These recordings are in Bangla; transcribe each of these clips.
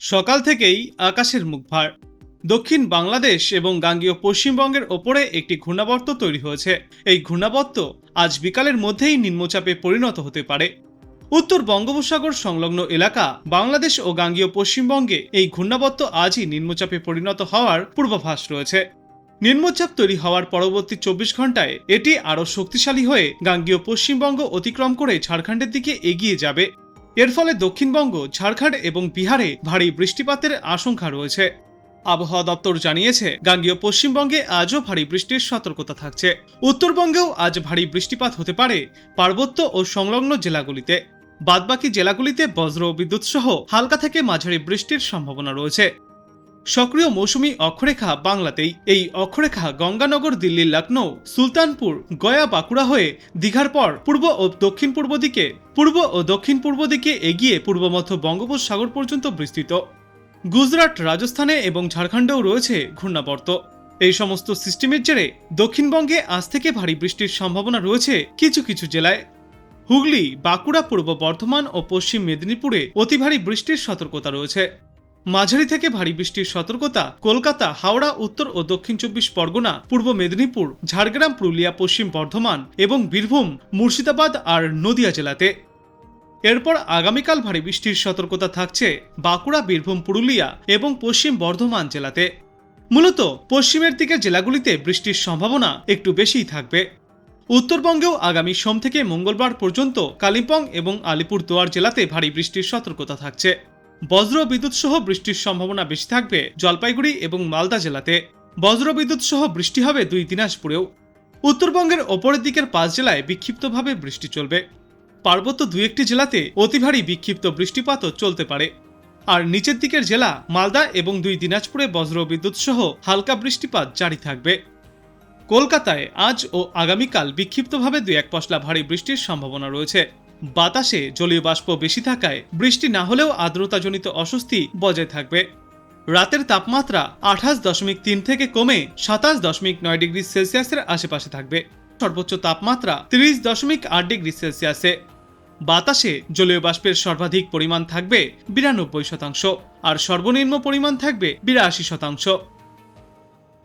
সকাল থেকেই আকাশের মুখ ভার। দক্ষিণ বাংলাদেশ এবং গাঙ্গীয় পশ্চিমবঙ্গের ওপরে একটি ঘূর্ণাবর্ত তৈরি হয়েছে। এই ঘূর্ণাবর্ত আজ বিকালের মধ্যেই নিম্নচাপে পরিণত হতে পারে। উত্তর বঙ্গোপসাগর সংলগ্ন এলাকা বাংলাদেশ ও গাঙ্গীয় পশ্চিমবঙ্গে এই ঘূর্ণাবর্ত আজই নিম্নচাপে পরিণত হওয়ার পূর্বাভাস রয়েছে। নিম্নচাপ তৈরি হওয়ার পরবর্তী চব্বিশ ঘন্টায় এটি আরও শক্তিশালী হয়ে গাঙ্গীয় পশ্চিমবঙ্গ অতিক্রম করে ঝাড়খণ্ডের দিকে এগিয়ে যাবে। এর ফলে দক্ষিণবঙ্গ, ঝাড়খণ্ড এবং বিহারে ভারী বৃষ্টিপাতের আশঙ্কা রয়েছে। আবহাওয়া দপ্তর জানিয়েছে, গাঙ্গীয় পশ্চিমবঙ্গে আজও ভারী বৃষ্টির সতর্কতা থাকছে। উত্তরবঙ্গেও আজ ভারী বৃষ্টিপাত হতে পারে পার্বত্য ও সংলগ্ন জেলাগুলিতে। বাদবাকি জেলাগুলিতে বজ্র বিদ্যুৎ সহ হালকা থেকে মাঝারি বৃষ্টির সম্ভাবনা রয়েছে। সক্রিয় মৌসুমী অক্ষরেখা বাংলাতেই এই অক্ষরেখা গঙ্গানগর, দিল্লি লখনৌ সুলতানপুর, গয়া, বাঁকুড়া হয়ে দীঘার পর পূর্ব ও দক্ষিণ পূর্ব দিকে, পূর্ব ও দক্ষিণ পূর্ব দিকে এগিয়ে পূর্ব, মধ্য বঙ্গোপসাগর পর্যন্ত বিস্তৃত। গুজরাট, রাজস্থানে এবং ঝাড়খণ্ডেও রয়েছে ঘূর্ণাবর্ত। এই সমস্ত সিস্টেমের জেরে দক্ষিণবঙ্গে আজ থেকে ভারী বৃষ্টির সম্ভাবনা রয়েছে কিছু কিছু জেলায়। হুগলি, বাঁকুড়া, পূর্ব বর্ধমান ও পশ্চিম মেদিনীপুরে অতি ভারী বৃষ্টির সতর্কতা রয়েছে। মাঝারি থেকে ভারী বৃষ্টির সতর্কতা কলকাতা, হাওড়া, উত্তর ও দক্ষিণ চব্বিশ পরগনা, পূর্ব মেদিনীপুর, ঝাড়গ্রাম, পুরুলিয়া, পশ্চিম বর্ধমান এবং বীরভূম, মুর্শিদাবাদ আর নদিয়া জেলাতে। এরপর আগামীকাল ভারী বৃষ্টির সতর্কতা থাকছে বাঁকুড়া, বীরভূম, পুরুলিয়া এবং পশ্চিম বর্ধমান জেলাতে। মূলত পশ্চিমের দিকের জেলাগুলিতে বৃষ্টির সম্ভাবনা একটু বেশিই থাকবে। উত্তরবঙ্গেও আগামী সোম থেকে মঙ্গলবার পর্যন্ত কালিম্পং এবং আলিপুরদুয়ার জেলাতে ভারী বৃষ্টির সতর্কতা থাকছে। বজ্র বিদ্যুৎ সহ বৃষ্টির সম্ভাবনা বেশি থাকবে জলপাইগুড়ি এবং মালদা জেলাতে। বজ্র বিদ্যুৎ সহ বৃষ্টি হবে দুই দিনাজপুরেও। উত্তরবঙ্গের ওপরের দিকের পাঁচ জেলায় বিক্ষিপ্তভাবে বৃষ্টি চলবে। পার্বত্য দুই একটি জেলাতে অতি ভারী বিক্ষিপ্ত বৃষ্টিপাতও চলতে পারে। আর নিচের দিকের জেলা মালদা এবং দুই দিনাজপুরে বজ্র বিদ্যুৎ সহ হালকা বৃষ্টিপাত জারি থাকবে। কলকাতায় আজ ও আগামীকাল বিক্ষিপ্তভাবে দুই এক পশলা ভারী বৃষ্টির সম্ভাবনা রয়েছে। বাতাসে জলীয় বাষ্প বেশি থাকায় বৃষ্টি না হলেও আর্দ্রতাজনিত অস্বস্তি বজায় থাকবে। রাতের তাপমাত্রা আঠাশ দশমিক তিন থেকে কমে সাতাশ দশমিক নয় ডিগ্রি সেলসিয়াসের আশেপাশে থাকবে। সর্বোচ্চ তাপমাত্রা তিরিশ দশমিক আট ডিগ্রি সেলসিয়াসে। বাতাসে জলীয় বাষ্পের সর্বাধিক পরিমাণ থাকবে বিরানব্বই শতাংশ আর সর্বনিম্ন পরিমাণ থাকবে বিরাশি শতাংশ।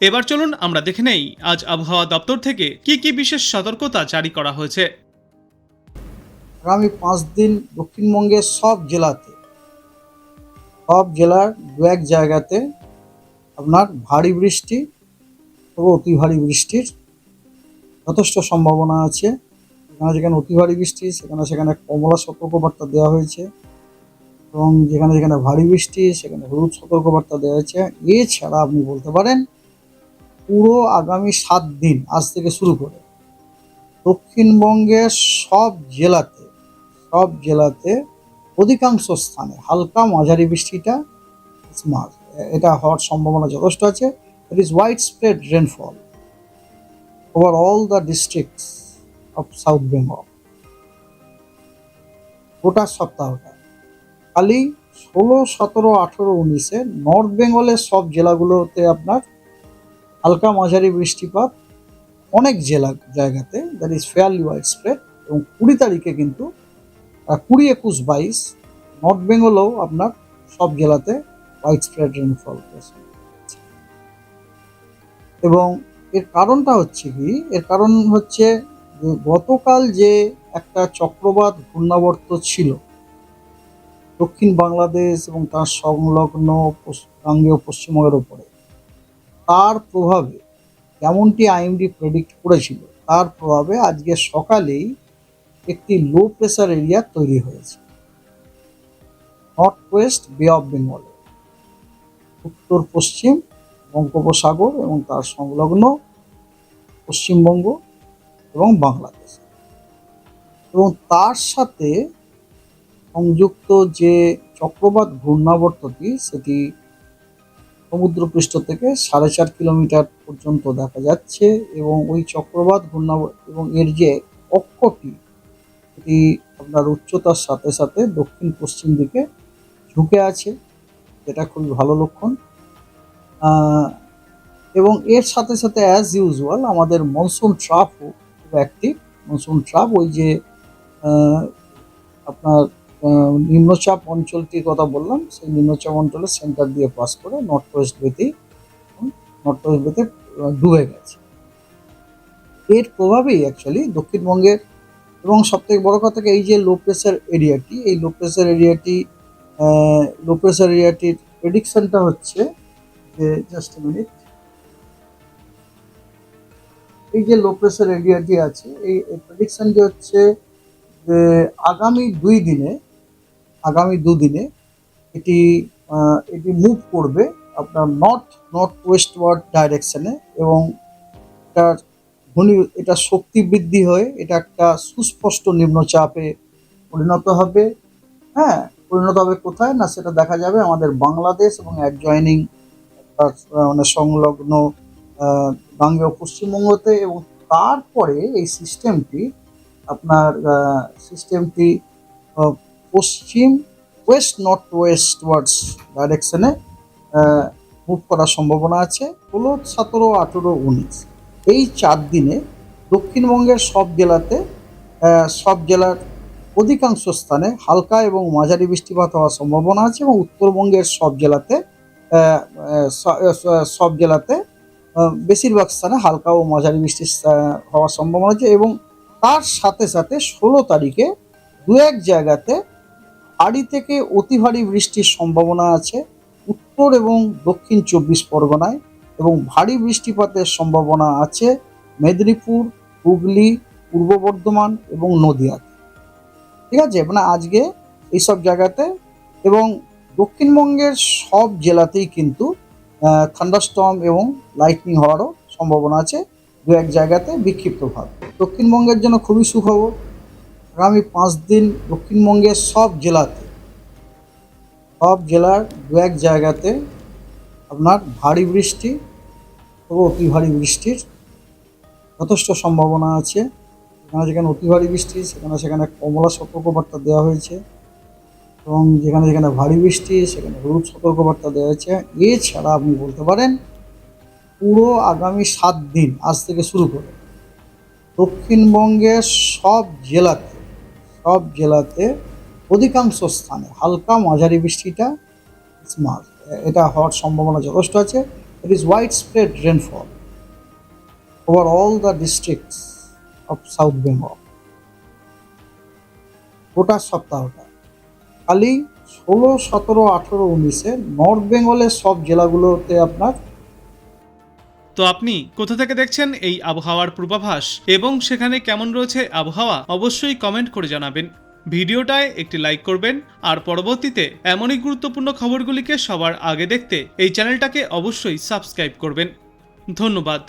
এবার চলুন আমরা দেখে নেই আজ আবহাওয়া দপ্তর থেকে কি কি বিশেষ সতর্কতা জারি করা হয়েছে। আগামী পাঁচ দিন দক্ষিণবঙ্গের সব জেলাতে, সব জেলার দু এক জায়গাতে আপনার ভারী বৃষ্টি ও অতি ভারী বৃষ্টির যথেষ্ট সম্ভাবনা আছে। যেখানে যেখানে অতি ভারী বৃষ্টি, সেখানে সেখানে কমলা সতর্কবার্তা দেওয়া হয়েছে এবং যেখানে যেখানে ভারী বৃষ্টি, সেখানে হলুদ সতর্কবার্তা দেওয়া হয়েছে। এছাড়া আপনি বলতে পারেন, পুরো আগামী সাত দিন, আজ থেকে শুরু করে দক্ষিণবঙ্গের সব জেলাতে সব জেলাতে অধিকাংশ স্থানে হালকা মাঝারি বৃষ্টিটা এটা হওয়ার সম্ভাবনা যথেষ্ট আছে। It is widespread rainfall over all the districts of south Bengal গোটা সপ্তাহটা। খালি ষোলো, সতেরো, আঠেরো, উনিশে নর্থ বেঙ্গলের সব জেলাগুলোতে আপনার হালকা মাঝারি বৃষ্টিপাত। অনেক জেলা, জায়গাতে that is fairly widespread এবং কুড়ি তারিখে কিন্তু কুড়ি একুশ বাইশ নর্থ বেঙ্গলেও আপনার সব জেলাতে হোয়াইট স্প্রেড রেনফল হয়েছে। এবং এর কারণটা হচ্ছে কি, এর কারণ হচ্ছে গতকাল যে একটা চক্রবাত ঘূর্ণাবর্ত ছিল, দক্ষিণ বাংলাদেশ এবং তার সংলগ্ন গাঙ্গেয় পশ্চিমবঙ্গের ওপরে তার প্রভাবে যেমনটি আইএমডি প্রেডিক্ট করেছিল, তার প্রভাবে আজকে সকালেই একটি লো প্রেসার এরিয়া তৈরি হয়েছে। নর্থ ওয়েস্ট বে অফ বেঙ্গলে উত্তর, পশ্চিম বঙ্গোপসাগর এবং তার সংলগ্ন পশ্চিমবঙ্গ এবং বাংলাদেশ। এবং তার সাথে সংযুক্ত যে চক্রবাত ঘূর্ণাবর্তটি, সেটি সমুদ্রপৃষ্ঠ থেকে সাড়ে চার কিলোমিটার পর্যন্ত দেখা যাচ্ছে এবং ওই চক্রবাত ঘূর্ণাবর্ত এবং এর যে অক্ষটি এটি আপনার উচ্চতার সাথে সাথে দক্ষিণ পশ্চিম দিকে ঝুঁকে আছে, যেটা খুবই ভালো লক্ষণ। এবং এর সাথে সাথে অ্যাজ ইউজুয়াল আমাদের মনসুন ট্রাফও খুব অ্যাক্টিভ মনসুন ট্রাফ ওই যে আপনার নিম্নচাপ অঞ্চলটির কথা বললাম, সেই নিম্নচাপ অঞ্চলের সেন্টার দিয়ে পাস করে নর্থ ওয়েস্ট বেতেই নর্থ ওয়েস্ট বেতে ডুবে গেছে। এর প্রভাবেই অ্যাকচুয়ালি দক্ষিণবঙ্গের এবং সব থেকে বড় কথা এই যে লো প্রেসার এরিয়াটি এই লো প্রেসার এরিয়াটি লো প্রেসার এরিয়াটির প্রেডিকশনটা হচ্ছে যে জাস্ট মিনিট এই যে লো প্রেসার এরিয়াটি আছে, এই প্রেডিকশনটি হচ্ছে যে আগামী দুই দিনে, আগামী দুদিনে এটি এটি মুভ করবে আপনার নর্থ নর্থ ওয়েস্টওয়ার্ড ডাইরেকশনে এবং এটার ঘূর্ণি এটা শক্তি বৃদ্ধি হয়ে, এটা একটা সুস্পষ্ট নিম্নচাপে পরিণত হবে। হ্যাঁ পরিণত হবে কোথায়? না, সেটা দেখা যাবে আমাদের বাংলাদেশ এবং অ্যাডজয়নিং মানে সংলগ্ন গাঙ্গেয় পশ্চিমবঙ্গতে এবং তারপরে এই সিস্টেমটি আপনার সিস্টেমটি পশ্চিম ওয়েস্ট নর্থ ওয়েস্ট ওয়ার্ডস ডাইরেকশনে মুভ করার সম্ভাবনা আছে। ষোলো, সতেরো, আঠেরো, উনিশ। এই চার দিনে দক্ষিণবঙ্গের সব জেলাতে সব জেলার অধিকাংশ স্থানে হালকা এবং মাঝারি বৃষ্টিপাত হওয়ার সম্ভাবনা আছে এবং উত্তরবঙ্গের সব জেলাতে সব জেলাতে বেশিরভাগ স্থানে হালকা ও মাঝারি বৃষ্টি হওয়ার সম্ভাবনা আছে এবং তার সাথে সাথে ষোলো তারিখে দু এক জায়গাতে ভারী থেকে অতি ভারী বৃষ্টির সম্ভাবনা আছে। উত্তর এবং দক্ষিণ চব্বিশ পরগনায় এবং ভারী বৃষ্টিপাতের সম্ভাবনা আছে মেদিনীপুর, হুগলি, পূর্ব বর্ধমান এবং নদিয়াতে। ঠিক আছে? মানে আজকে এইসব জায়গাতে এবং দক্ষিণবঙ্গের সব জেলাতেই কিন্তু থান্ডারস্টর্ম এবং লাইটনিং হওয়ারও সম্ভাবনা আছে দু এক জায়গাতে বিক্ষিপ্তভাবে। দক্ষিণবঙ্গের জন্য খুবই সুখবর। আগামী পাঁচ দিন দক্ষিণবঙ্গের সব জেলাতে, সব জেলার দু এক জায়গাতে আপনার ভারী বৃষ্টি ও অতি ভারী বৃষ্টির যথেষ্ট সম্ভাবনা আছে। যেখানে যেখানে অতি ভারী বৃষ্টি, সেখানে সেখানে কমলা সতর্কবার্তা দেওয়া হয়েছে এবং যেখানে যেখানে ভারী বৃষ্টি, সেখানে হলুদ সতর্কবার্তা দেওয়া হয়েছে। এছাড়া আপনি বলতে পারেন, পুরো আগামী সাত দিন, আজ থেকে শুরু করে দক্ষিণবঙ্গের সব জেলাতে সব জেলাতে অধিকাংশ স্থানে হালকা মাঝারি বৃষ্টিটা স্মার্ট এটা হওয়ার সম্ভাবনা যথেষ্ট আছে। It is widespread rainfall over all the districts of south Bengal গোটা সপ্তাহটা। খালি ষোলো, সতেরো, আঠেরো, উনিশে নর্থ বেঙ্গলের সব জেলাগুলোতে আপনার তো আপনি কোথা থেকে দেখছেন এই আবহাওয়ার পূর্বাভাস এবং সেখানে কেমন রয়েছে আবহাওয়া অবশ্যই কমেন্ট করে জানাবেন। ভিডিওটায় একটি লাইক করবেন, আর পরবর্তীতে এমনই গুরুত্বপূর্ণ খবরগুলিকে সবার আগে দেখতে এই চ্যানেলটাকে অবশ্যই সাবস্ক্রাইব করবেন। ধন্যবাদ।